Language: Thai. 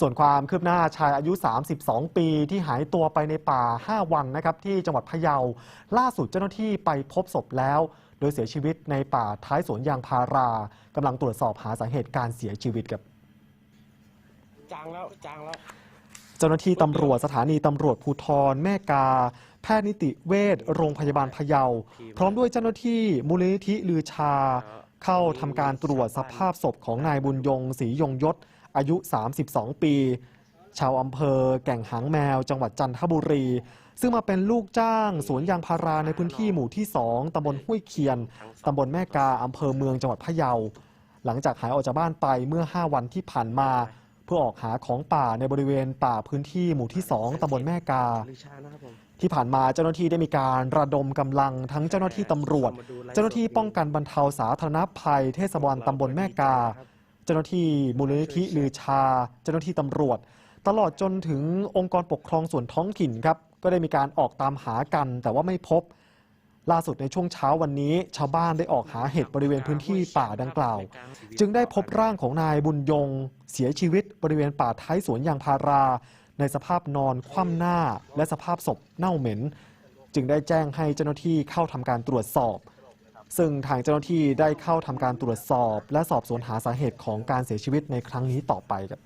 ส่วนความคืบหน้าชายอายุ 32 ปีที่หายตัวไปในป่า 5 วันนะครับที่จังหวัดพะเยา ล่าสุดเจ้าหน้าที่ไปพบศพแล้ว โดยเสียชีวิตในป่าท้ายสวนยางพารากำลังตรวจสอบหาสาเหตุการเสียชีวิตครับจางแล้วจางแล้วเจ้าหน้าที่ตำรวจสถานีตำรวจภูทรแม่กา แพทย์นิติเวชโรงพยาบาลพะเยา พร้อมด้วยเจ้าหน้าที่มูลนิธิลือชา เข้าทำการตรวจสภาพศพของนายบุญยงศรียงยศ อายุ 32 ปี ชาวอำเภอแก่งหางแมว จังหวัดจันทบุรี ซึ่งมาเป็นลูกจ้าง สวนยางพาราในพื้นที่หมู่ที่ 2ตำบลห้วยเคียนตำบลแม่กาอำเภอเมืองจังหวัดพะเยา หลังจากหายออกจากบ้านไปเมื่อ 5 วันที่ผ่านมา เพื่อออกหาของป่าในบริเวณป่าพื้นที่หมู่ที่ 2ตำบลแม่กาที่ผ่านมาเจ้าหน้าที่ได้มีการระดมกำลังทั้งเจ้าหน้าที่ตำรวจ เจ้าหน้าที่ป้องกันบรรเทาสาธารณภัยเทศบาลตำบลแม่กา เจ้าหน้าที่มูลนิธิลือชา เจ้าหน้าที่ตำรวจ ตลอดจนถึงองค์กรปกครองส่วนท้องถิ่นครับก็ได้มีการออกตามหากัน แต่ว่าไม่พบ ล่าสุดในช่วงเช้าวันนี้ ชาวบ้านได้ออกหาเห็ดบริเวณพื้นที่ป่าดังกล่าว จึงได้พบร่างของนายบุญยง เสียชีวิตบริเวณป่าท้ายสวนยางพารา ในสภาพนอนคว่ำหน้า และสภาพศพเน่าเหม็น จึงได้แจ้งให้เจ้าหน้าที่เข้าทำการตรวจสอบ ซึ่งทางเจ้าหน้าที่ได้เข้าทำการตรวจสอบ และสอบสวนหาสาเหตุของการเสียชีวิตในครั้งนี้ต่อไปครับ